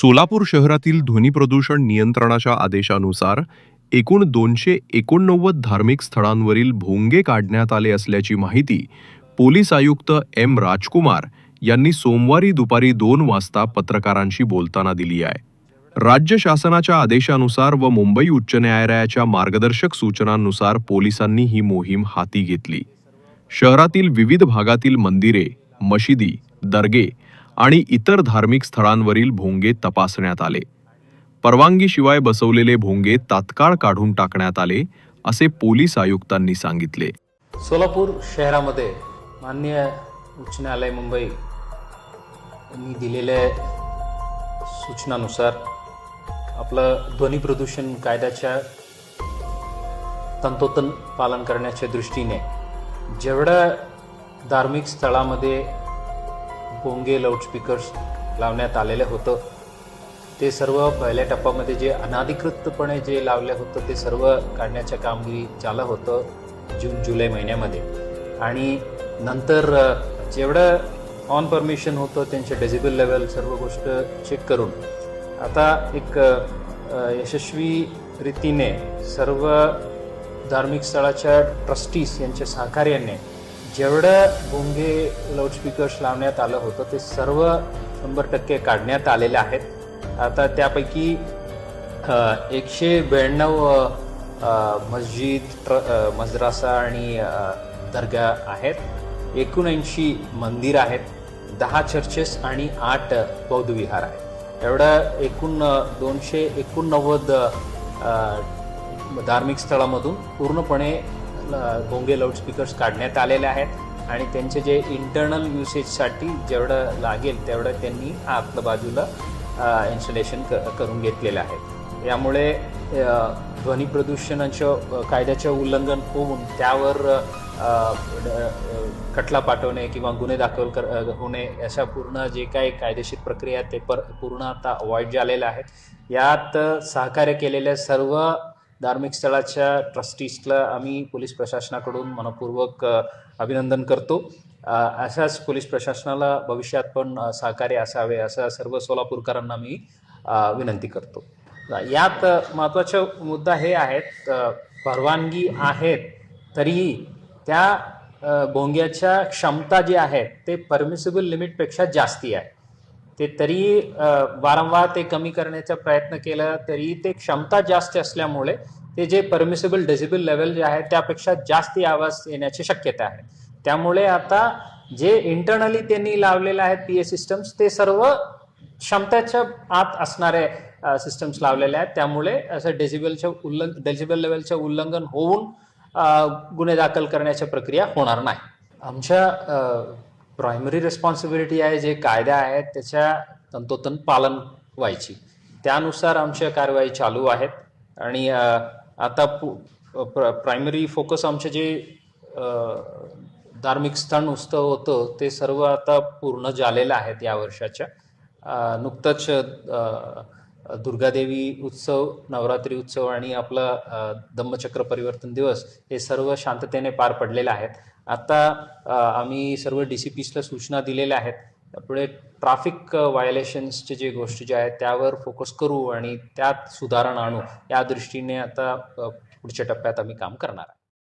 सोलापूर शहरातील ध्वनी प्रदूषण नियंत्रणाच्या आदेशानुसार एकूण दोनशे एकोणनव्वद धार्मिक स्थळांवरील भोंगे काढण्यात आले असल्याची माहिती पोलीस आयुक्त एम राजकुमार यांनी सोमवारी दुपारी दोन वाजता पत्रकारांशी बोलताना दिली आहे. राज्य शासनाच्या आदेशानुसार व मुंबई उच्च न्यायालयाच्या मार्गदर्शक सूचनांनुसार पोलिसांनी ही मोहीम हाती घेतली. शहरातील विविध भागातील मंदिरे मशिदी दर्गे आणि इतर धार्मिक स्थळांवरील भोंगे तपासण्यात आले. परवानगीशिवाय बसवलेले भोंगे तात्काळ काढून टाकण्यात आले असे पोलीस आयुक्तांनी सांगितले. सोलापूर शहरामध्ये मान्य उच्च न्यायालय मुंबई यांनी दिलेल्या सूचनानुसार आपलं ध्वनी प्रदूषण कायद्याच्या तंतोतंत पालन करण्याच्या दृष्टीने जेवढं धार्मिक स्थळामध्ये भोंगे लाऊडस्पीकर्स लावण्यात आलेलं होतं. ते सर्व पहिल्या टप्प्यामध्ये जे अनाधिकृतपणे जे लावलं होतं ते सर्व काढण्याच्या कामगिरी चालू होतं जून जुलै महिन्यामध्ये. आणि नंतर जेवढं ऑन परमिशन होतं त्यांचे डेसिबल लेवल सर्व गोष्ट चेक करून आता एक यशस्वी रीतीने सर्व धार्मिक स्थळाच्या ट्रस्टीज यांच्या सहकार्याने जेवढं भोंगे लाऊडस्पीकर्स लावण्यात आलं होतं ते सर्व शंभर टक्के काढण्यात आलेले आहेत. आता त्यापैकी एकशे ब्याण्णव मस्जिद ट्र मद्रासा आणि दर्गा आहेत. एकोणऐंशी मंदिर आहेत दहा चर्चेस आणि आठ बौद्ध विहार आहेत. एवढं एकूण दोनशे एकोणनव्वद धार्मिक स्थळामधून पूर्णपणे गोंगे लाऊडस्पीकर्स काढण्यात आलेले आहेत. आणि त्यांचे जे इंटरनल युसेजसाठी जेवढं लागेल तेवढं त्यांनी आतल्या बाजूला इन्स्टॉलेशन क करून घेतलेलं आहे. यामुळे ध्वनी प्रदूषणाच्या कायद्याचं उल्लंघन होऊन त्यावर खटला पाठवणे किंवा गुन्हे दाखल कर होणे अशा पूर्ण जे काही कायदेशीर प्रक्रिया आहेत ते पर पूर्ण आता अवॉइड झालेल्या आहेत यात सहकार्य केलेल्या सर्व धार्मिक स्थळाच्या ट्रस्टीजला आम्ही पोलीस प्रशासनाकडून मनपूर्वक अभिनंदन करतो. अशाच पोलीस प्रशासनाला भविष्यात पण सहकार्य असावे असं सर्व सोलापूरकरांना मी विनंती करतो. यात महत्त्वाचा मुद्दा हे आहेत परवानगी आहेत तरीही त्या भोंग्याच्या क्षमता जी आहे ते परमिसिबल लिमिटपेक्षा जास्ती आहे. ते तरी वारंवार ते कमी करण्याचा प्रयत्न केला तरी ते क्षमता जास्त असल्यामुळे ते जे परमिसेबल डेसिबल लेवल जे आहे त्यापेक्षा जास्ती आवाज येण्याची शक्यता आहे. त्यामुळे आता जे इंटरनली त्यांनी लावलेलं आहे पी ए सिस्टम्स ते सर्व क्षमतेच्या आत असणारे सिस्टम्स लावलेले आहेत. त्यामुळे असं डेसिबलच्या उल्लंघ डेसिबल लेवलचं उल्लंघन होऊन गुन्हे दाखल करण्याच्या प्रक्रिया होणार नाही. आमच्या प्रायमरी रिस्पॉन्सिबिलिटी आहे जे कायदा आहेत त्याच्या तंतोतंत पालन व्हायची. त्यानुसार आमच्या कारवाई चालू आहेत. आणि आता प्रायमरी फोकस आमचे जे धार्मिक स्थळ उत्सव होतं ते सर्व आता पूर्ण झालेलं आहेत या वर्षाच्या. नुकतंच दुर्गादेवी उत्सव नवरात्री उत्सव आणि आपला दम्मचक्र धम्मचक्र परिवर्तन दिवस हे सर्व शांततेने पार पडलेले आहेत. आता आम्ही सर्व डी सी पीसला सूचना दिलेल्या आहेत. पुढे ट्राफिक व्हायलेशन्सचे जे गोष्टी ज्या आहेत त्यावर फोकस करू आणि त्यात सुधारणा आणू या दृष्टीने आता पुढच्या टप्प्यात आम्ही काम करणार आहे.